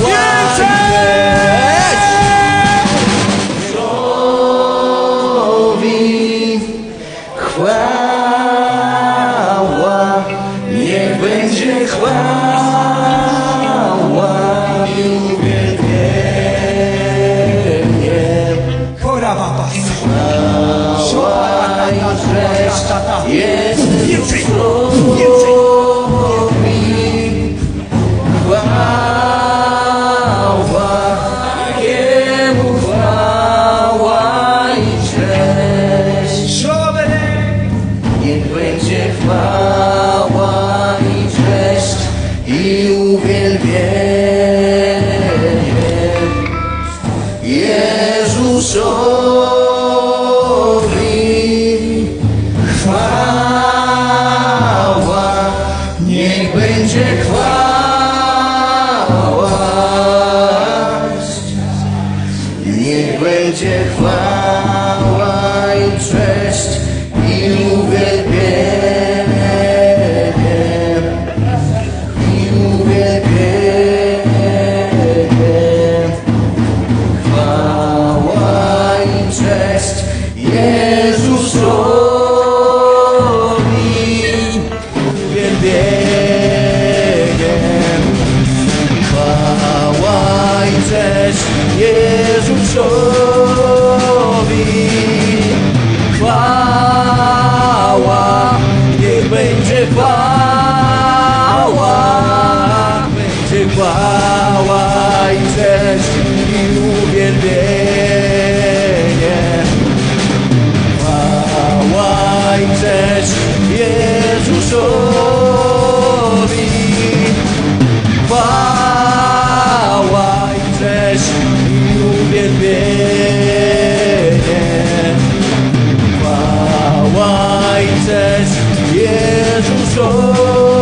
i cześć. Królowi chwała, niech będzie chwała i uwielbienie. Chora baba. Chwała i jest Więcej. Niech będzie chwała i cześć i uwielbienie Jezusowi. Chwała, niech będzie chwała. Niech będzie chwała Jezusowi. Chwała, niech będzie chwała, będzie chwała i cześć i uwielbienie. és e.